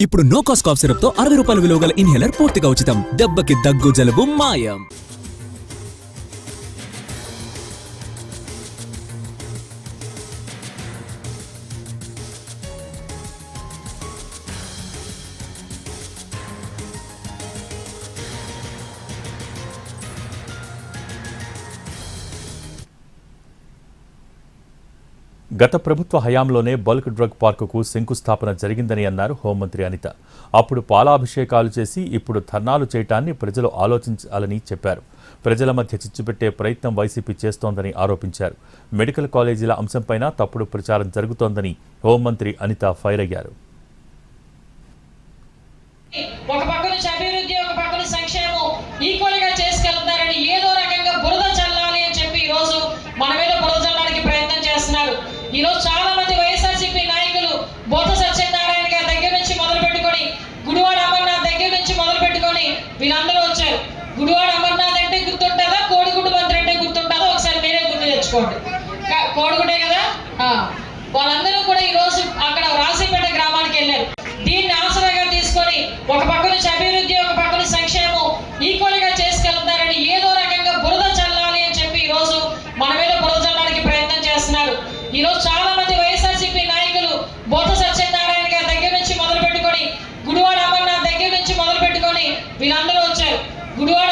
ఇప్పుడు no cost cough సిరప్తో అరవై రూపాయల విలువ గల ఇన్హేలర్ పూర్తిగా ఉచితం. దెబ్బకి దగ్గు జలుబు మాయం. గత ప్రభుత్వ హయాంలోనే బల్క్ డ్రగ్ పార్కుకు శంకుస్థాపన జరిగిందని అన్నారు హోంమంత్రి అనిత. అప్పుడు పాలాభిషేకాలు చేసి ఇప్పుడు ధర్నాలు చేయటాన్ని ప్రజలు ఆలోచించాలని చెప్పారు. ప్రజల మధ్య చిచ్చుపెట్టే ప్రయత్నం వైసీపీ చేస్తోందని ఆరోపించారు. మెడికల్ కాలేజీల అంశంపైన తప్పుడు ప్రచారం జరుగుతోందని హోంమంత్రి అనిత ఫైర్ అయ్యారు. ఈరోజు ఈ రోజు చాలా మంది వైఎస్ఆర్సీపీ నాయకులు బోత సత్యనారాయణ గారి దగ్గర నుంచి మొదలు పెట్టుకొని గుడివాడ అమర్నాథ్ దగ్గర నుంచి మొదలు పెట్టుకొని వీళ్ళందరూ వచ్చారు. గుడివాడ అమర్నాథ్ అంటే గుర్తుంటుందా? కోడిగుడ్డు మంత్రి అంటే గుర్తుంటుందా? ఒకసారి మీరే గుర్తు తెచ్చుకోండి. కోడిగుడ్డే కదా? ఆ. వాళ్ళందరూ కూడా ఈ ఈరోజు చాలా మంది వైఎస్ఆర్సీపీ నాయకులు బోత సత్యనారాయణ గారి దగ్గర నుంచి మొదలు పెట్టుకొని గుడివాడ అమర్నాథ్ దగ్గర నుంచి మొదలు పెట్టుకొని వీళ్ళందరూ వచ్చారు. గుడివాడ